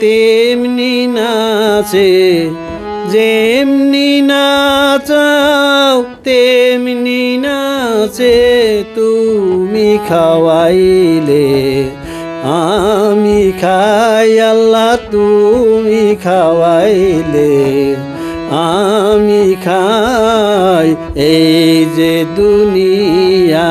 তেমনি নাচে, যেমনি নাচাও তেমনি নাচে, তুমি খাওয়াইলে, আমি খাই আল্লাহ, তুমি খাওয়াইলে, আমি খাই এই যে দুনিয়া।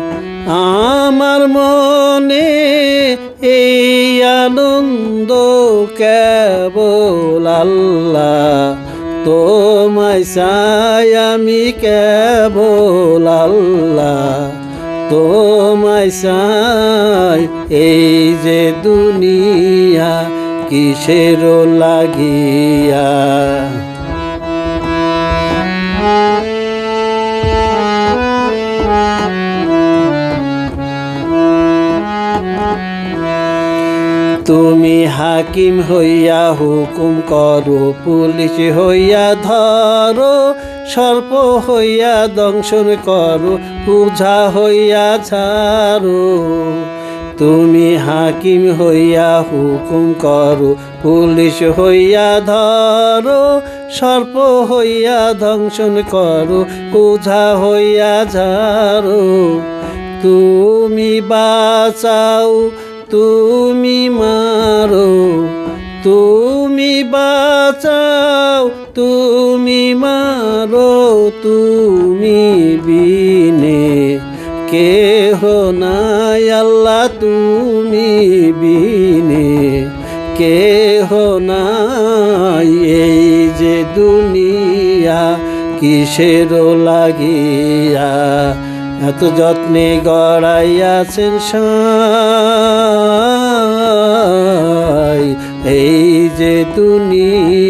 আমার মনে এই আনন্দ কেবল আল্লাহ। তোমায় চাই আমি কেবল আল্লাহ। তোমায় চাই এই যে দুনিয়া কিসের লাগিয়া। তুমি হাকিম হইয়া হুকুম করো, পুলিশ হইয়া ধরো, সর্প হইয়া দংশন করো, পূজা হইয়া ছাড়ো। তুমি হাকিম হইয়া হুকুম করো, পুলিশ হইয়া ধরো, সর্প হইয়া দংশন করো, পূজা হইয়া ঝাড়ো তুমি বাঁচাও তুমি মারো, তুমি বাঁচাও, তুমি মারো, তুমি বিনে। কেহ নাই আল্লাহ, তুমি বিনে। কেহ নাই এই যে দুনিয়া, কিসের লাগিয়া এত যত্নে গড়াইয়াছেন এই যে দুনিয়া